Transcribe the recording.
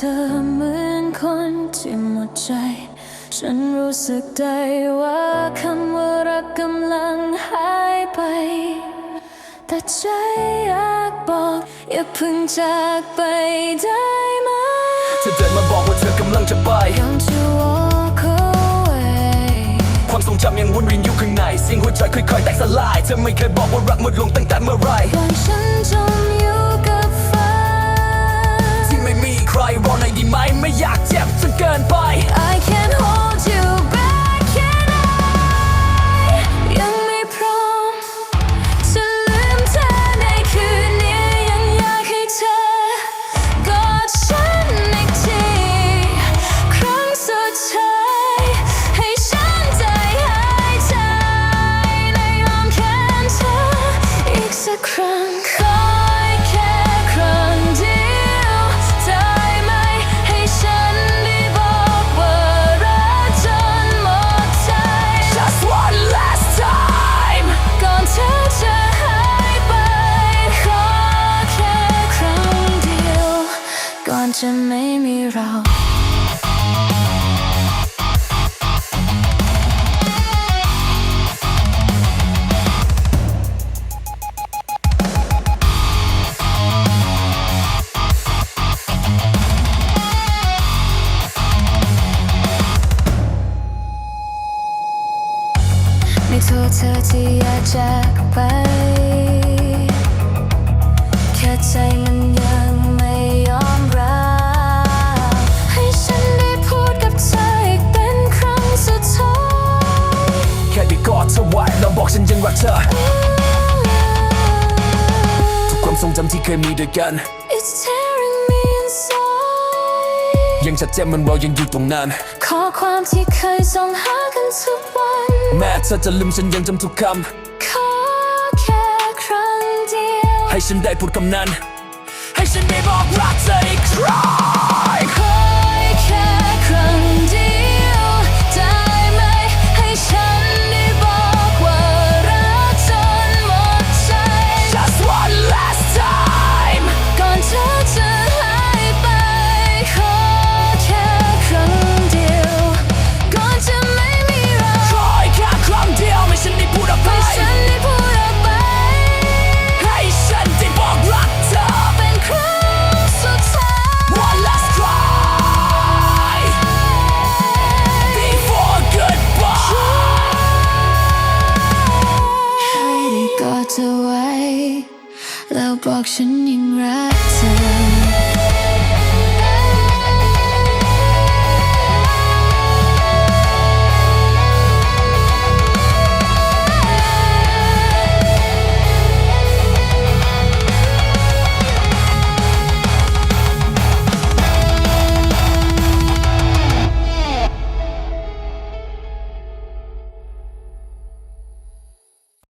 ธอเหมือนคนที่หมดใจ ฉันรู้สึกได้ว่าคำว่ารักกำลังหายไป แต่ใจอยากบอก อย่าเพิ่งจากไปได้ไหมเธอเดินมาบอกว่าเธอกำลังจะไป Don't you walk away ความทรงจำยังวนเวียนอยู่ข้างในเสียงหัวใจค่อยๆแตกสลาย เธอไม่เคยบอกว่ารักหมดลงตั้งแต่เมื่อไหรก่อนฉันจมอยู่ จะไม่มีเราไม่โทษเธอที่อยากจากไป แค่ใจมัน บอกฉันยังรักเธอทุกความทรงจำที่เคยมีด้วยกัน It's tearing me inside ยังชัดเจนมันรอยังอยู่ตรงนั้นข้อความที่เคยส่งหากันทุกวัน แม้เธอจะลืมฉันยังจำทุกคขอแค่ครั้งเดียวำให้ฉันได้พูดคำนั้น ให้ฉันได้บอกรักเธออีกครั้ง boxing right?